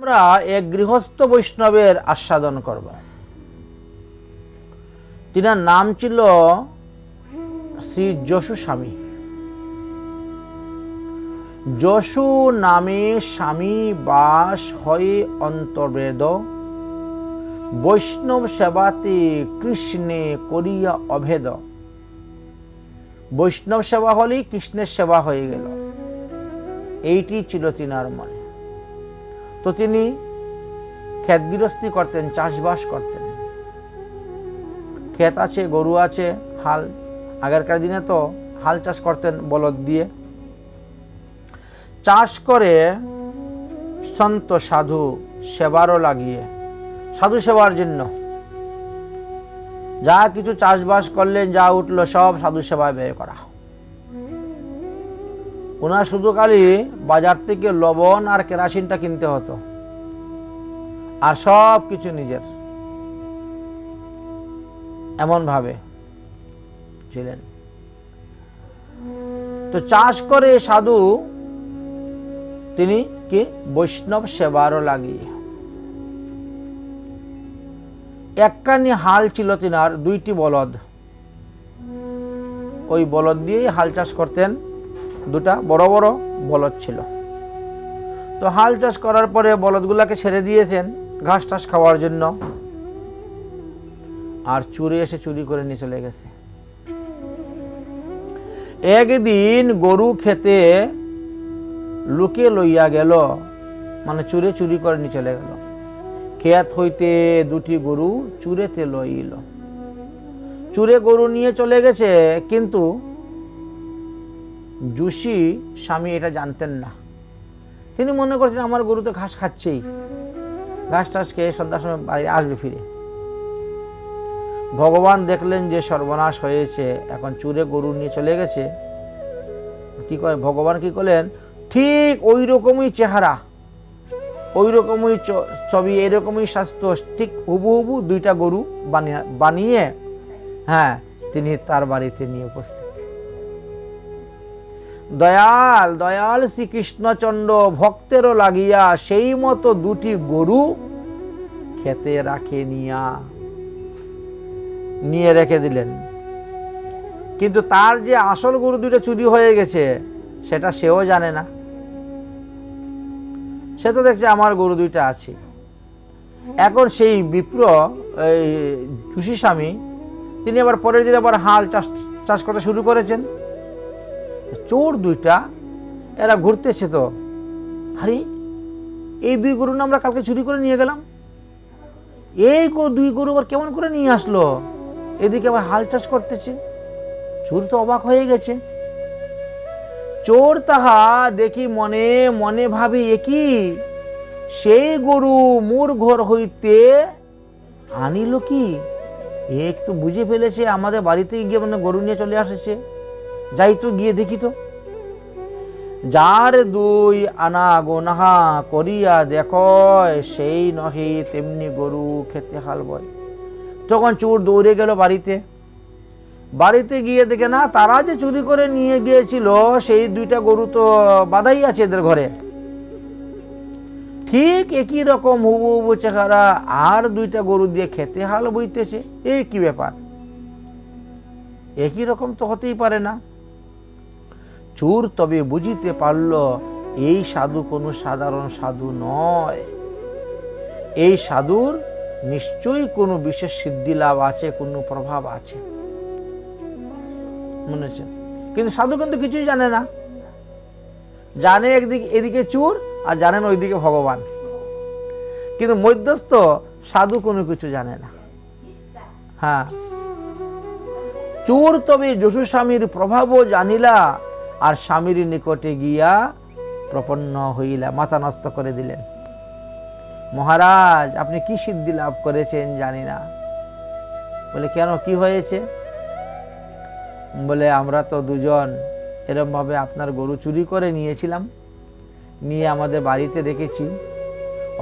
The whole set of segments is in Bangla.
আমরা এক গৃহস্থ বৈষ্ণবের আস্বাদন করব। তিনার নাম ছিল শ্রী যশু স্বামী। যশু নামে স্বামী বাস হয়ে অন্তর্বেদ। বৈষ্ণব সেবাতে কৃষ্ণে করিয়া অভেদ। বৈষ্ণব সেবা হলেই কৃষ্ণের সেবা হয়ে গেল। এইটি ছিল তিনার মনে। তো তিনি ক্ষেত গৃহস্থী করতেন, চাষবাস করতেন। ক্ষেত আছে, গরু আছে, হাল। আগেরকার দিনে তো হাল চাষ করতেন বলদ দিয়ে। চাষ করে সন্ত সাধু সেবারও লাগিয়ে, সাধু সেবার জন্য। যা কিছু চাষবাস করলেন, যা উঠল, সব সাধু সেবায় ব্যয় করা। ওনার শুধু খালি বাজার থেকে লবণ আর কেরাসিনটা কিনতে হতো। আর সব কিছু নিজের। এমন ভাবে ছিলেন। তো চাষ করে সাধু তিনি কি বৈষ্ণব সেবারও লাগিয়ে একখানি হাল ছিল তিনার, দুইটি বলদ। ওই বলদ দিয়েই হাল চাষ করতেন। দুটা বড় বড় বলদ ছিল। তো হাল চাষ করার পরে বলদগুলাকে ছেড়ে দিয়েছেন ঘাস টাস খাওয়ার জন্য। আর চুরি এসে চুরি করে নিয়ে চলে গেছে। একদিন গরু খেতে লুকে লইয়া গেল মানে চুরে চুরি করে নিয়ে চলে গেল। খেয়াত হইতে দুটি গরু চুরেতে লইল। চুরে গরু নিয়ে চলে গেছে, কিন্তু জুসি স্বামী এটা জানতেন না। তিনি মনে করছেন, আমার গরু তো ঘাস খাচ্ছেই। ঘাস টাস খেয়ে সন্ধ্যার সময় বাড়ি আসবে ফিরে। ভগবান দেখলেন যে সর্বনাশ হয়েছে, এখন চুরে গরু নিয়ে চলে গেছে। কি করে ভগবান কি করলেন, ঠিক ওই রকমই চেহারা, ওই রকমই ছবি, এরকমই স্বাস্থ্য, ঠিক হুবু হুবু দুইটা গরু বানিয়ে বানিয়ে হ্যাঁ তিনি তার বাড়িতে নিয়ে উপস্থিত দয়াল দয়াল শ্রীকৃষ্ণচন্দ্র ভক্তেরও লাগিয়া সেই মতো দুটি গরু খেতে রাখে নিয়া। নিয়ে রেখে দিলেন। কিন্তু তার যে আসল গরু দুটো চুরি হয়ে গেছে, সেটা সেও জানে না। সে তো দেখছে আমার গরু দুইটা আছে। এখন সেই বিপ্র, এই জুসি স্বামী, তিনি আবার পরের দিন আবার হাল চাষ চাষ করতে শুরু করেছেন। চোর দুইটা, এরা ঘুরতেছে তো। আরে, এই দুই গরু না আমরা কালকে চুরি করে নিয়ে গেলাম? এই দুই গরু আবার কেমন করে নিয়ে আসলো? এদিকে আবার হাল চাষ করতেছে। চোর তো অবাক হয়ে গেছে। চোর তাহা দেখি মনে মনে ভাবি একই সেই গরু মোর ঘর হইতে আনিল কি? এক তো বুঝে ফেলেছে, আমাদের বাড়িতে গিয়ে মানে গরু নিয়ে চলে আসেছে। যাই তো, গিয়ে দেখি তো। যার দুই আনা গোনাহা করিয়া দেখ সেই নহে তেমনি গরু খেতে হাল বয়। তখন চোর দৌড়ে গেল বাড়িতে। বাড়িতে গিয়ে দেখে, না, তারা যে চুরি করে নিয়ে গিয়েছিল, সেই দুইটা গরু তো বাধাই আছে এদের ঘরে। ঠিক একই রকম হুবু চেহারা, আর দুইটা গরু দিয়ে খেতে হাল বইতেছে। এই কি ব্যাপার? একই রকম তো হতেই পারে না। চোর তবে বুঝিতে পারল, এই সাধু কোনো সাধারণ সাধু নয়। এই সাধুর নিশ্চয়ই কোনো বিশেষ সিদ্ধি লাভ আছে, কোনো প্রভাব আছে। মনে হচ্ছে? কিন্তু সাধু কিন্তু কিছুই জানে না। জানে একদিকে, এদিকে চোর আর জানেন ওইদিকে ভগবান। কিন্তু মধ্যস্থ সাধু কোনো কিছু জানে না। হ্যাঁ। চোর তবে যশু স্বামীর প্রভাবও জানিলা আর স্বামীর নিকটে গিয়া প্রপন্ন হইলা, মাথা নষ্ট করে দিলেন। মহারাজ, আপনি কি সিদ্ধি লাভ করেছেন জানি না। বলে, কেন, কি হয়েছে? বলে, আমরা তো দুজন এরমভাবে আপনার গরু চুরি করে নিয়েছিলাম, নিয়ে আমাদের বাড়িতে রেখেছি।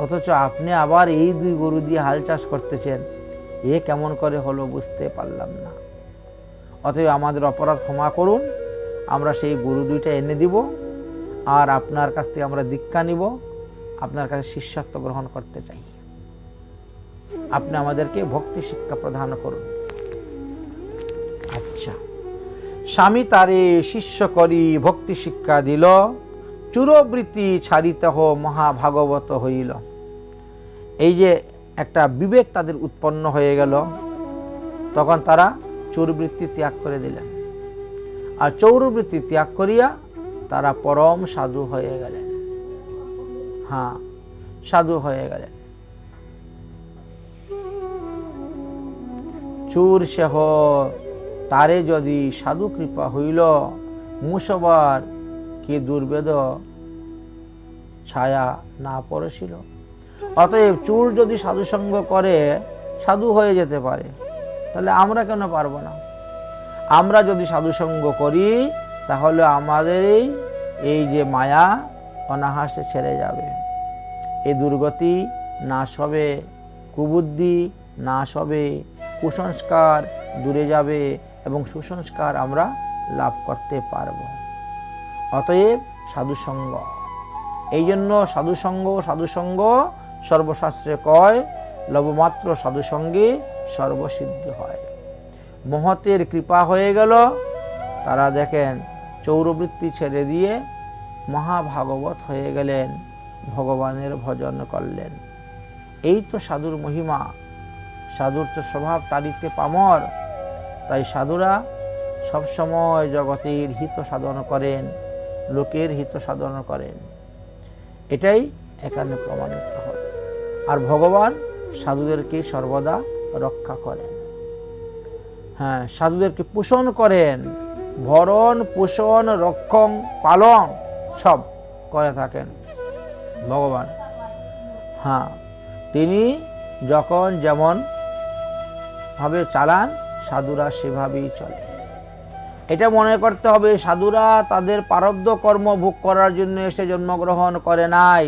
অথচ আপনি আবার এই দুই গরু দিয়ে হাল চাষ করতেছেন, এ কেমন করে হলো বুঝতে পারলাম না। অতএব আমাদের অপরাধ ক্ষমা করুন আমরা সেই গরু দুইটা এনে দিব, আর আপনার কাছ থেকে আমরা দীক্ষা নিব, আপনার কাছে শিষ্যত্ব গ্রহণ করতে চাই। আপনি আমাদেরকে ভক্তি শিক্ষা প্রদান করুন। আচ্ছা। স্বামী তারে শিষ্য করি, ভক্তি শিক্ষা দিল, চুরবৃত্তি ছাড়িতে হো মহাভাগবত হইল। এই যে একটা বিবেক তাদের উৎপন্ন হয়ে গেল, তখন তারা চুরবৃত্তি ত্যাগ করে দিলেন। আর চৌরবৃত্তি ত্যাগ করিয়া তারা পরম সাধু হয়ে গেলেন। হ্যাঁ সাধু হয়ে গেলেন। চুর সেহ, তারে যদি সাধু কৃপা হইল, মুসবার কি দুর্বেদ ছায়া না পড়েছিল? অতএব চুর যদি সাধুসঙ্গ করে, সাধু হয়ে যেতে পারে, তাহলে আমরা কেন পারব না? আমরা যদি সাধুসঙ্গ করি, তাহলে আমাদের এই- যে মায়া অনাহাসে ছেড়ে যাবে। এই দুর্গতি নাশ হবে, কুবুদ্ধি নাশ হবে, কুসংস্কার দূরে যাবে এবং সুসংস্কার আমরা লাভ করতে পারব। অতএব সাধুসঙ্গ। এই জন্য সাধুসঙ্গ সাধুসঙ্গ সর্বশাস্ত্রে কয়, লবমাত্র সাধুসঙ্গে সর্বসিদ্ধ হয়। মহতের কৃপা হয়ে গেল। তারা দেখেন, চৌরবৃত্তি ছেড়ে দিয়ে মহাভাগবত হয়ে গেলেন, ভগবানের ভজন করলেন। এই তো সাধুর মহিমা। সাধুর তো স্বভাব তারিতে পামর। তাই সাধুরা সবসময় জগতের হিত সাধন করেন, লোকের হিত সাধন করেন। এটাই এখানে প্রমাণিত হয়। আর ভগবান সাধুদেরকে সর্বদা রক্ষা করেন। হ্যাঁ সাধুদেরকে পোষণ করেন। ভরণ, পোষণ, রক্ষণ, পালন সব করে থাকেন ভগবান। হ্যাঁ তিনি যখন যেমন ভাবে চালান, সাধুরা সেভাবেই চলে। এটা মনে করতে হবে, সাধুরা তাদের পারব্ধ কর্ম ভোগ করার জন্য এসে জন্মগ্রহণ করে নাই।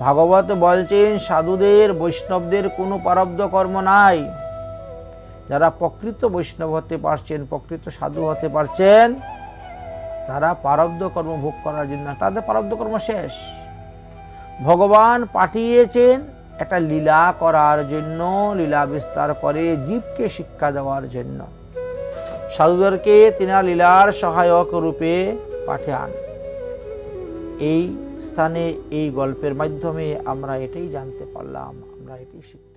ভাগবত বলছেন, সাধুদের, বৈষ্ণবদের কোনো পারব্ধ কর্ম নাই। যারা প্রকৃত বৈষ্ণব হতে পারছেন, প্রকৃত সাধু হতে পারছেন, তারা পারব্ধ কর্ম ভোগ করার জন্য, তাদের পারব্ধ কর্ম শেষ। ভগবান পাঠিয়েছেন একটা লীলা করার জন্য, লীলা বিস্তার করে জীবকে শিক্ষা দেওয়ার জন্য। সাধুদেরকে তিনি লীলার সহায়ক রূপে পাঠান। এই স্থানে এই গল্পের মাধ্যমে আমরা এটাই জানতে পারলাম, আমরা এটাই শিখতে